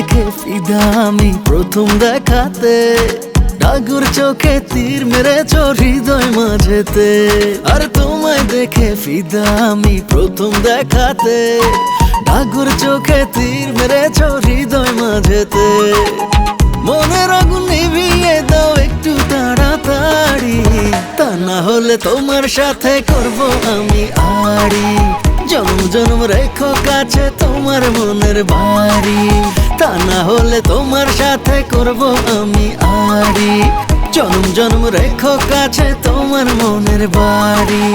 ফিদা আমি প্রথম দেখাতে। ডাগুর চোখে তীর মেরেছ হৃদয় মাঝেতে। আর তোমায় দেখে ফিদা আমি প্রথম দেখাতে। ডাগুর চোখে তীর মেরেছ হৃদয় মাঝেতে। মনের আগুন নিভিয়ে দাও একটু তাড়াতাড়ি। তা না হলে তোমার সাথে করব আমি আড়ি। জন্ম জন্ম রেখো কাছে তোমার মনের বাড়ি। তা না হলে তোমার সাথে করব আমি আড়ি। জনম জনম রেখো কাছে তোমার মনের বাড়ি।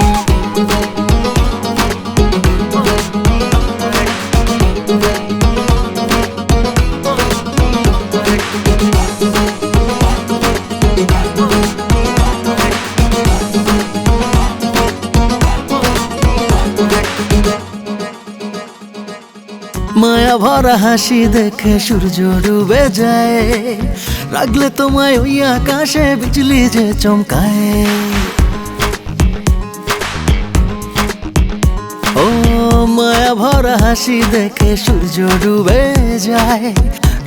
মায়া ভরা হাসি দেখে সূর্য ডুবে যায়। রাখলে তোমায় ওই আকাশে বিজলি যে চমকায়। ও মায়া ভরা হাসি দেখে সূর্য ডুবে যায়।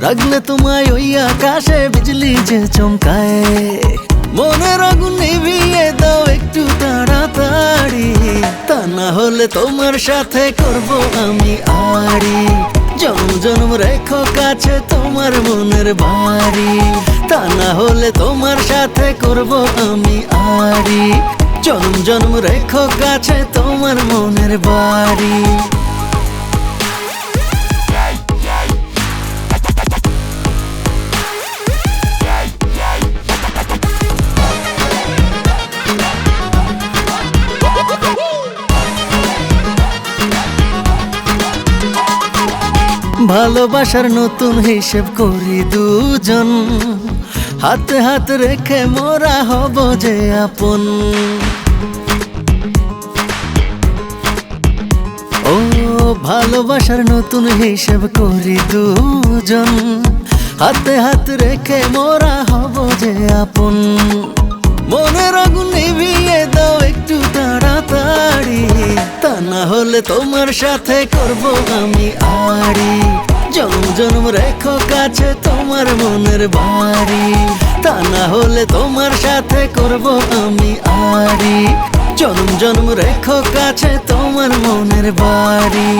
রাখলে তোমায় ওই আকাশে বিজলি যে চমকায়। মনের হলে তোমার সাথে করব আমি আড়ি। জন্ম জন্ম রেখো কাছে তোমার মনের বাড়ি। তা না হলে তোমার সাথে করব আমি আড়ি। জন্ম জন্ম রেখো কাছে তোমার মনের বাড়ি। ভালোবাসার নতুন হিসেব করি দুজন। হাতে হাত রেখে মোরা হব যে আপন। ও, ভালোবাসার নতুন হিসেব করি দুজন। হাতে হাত রেখে মোরা হব যে আপন। মনের আগুন নিভিয়ে দাও একটু তাড়াতাড়ি। তা না হলে তোমার সাথে করব আমি আড়ি। জন্ম জন্ম রেখো কাছে তোমার মনের বাড়ি। তা না হলে তোমার সাথে করব আমি আড়ি। জন্ম জন্ম রেখো কাছে তোমার মনের বাড়ি।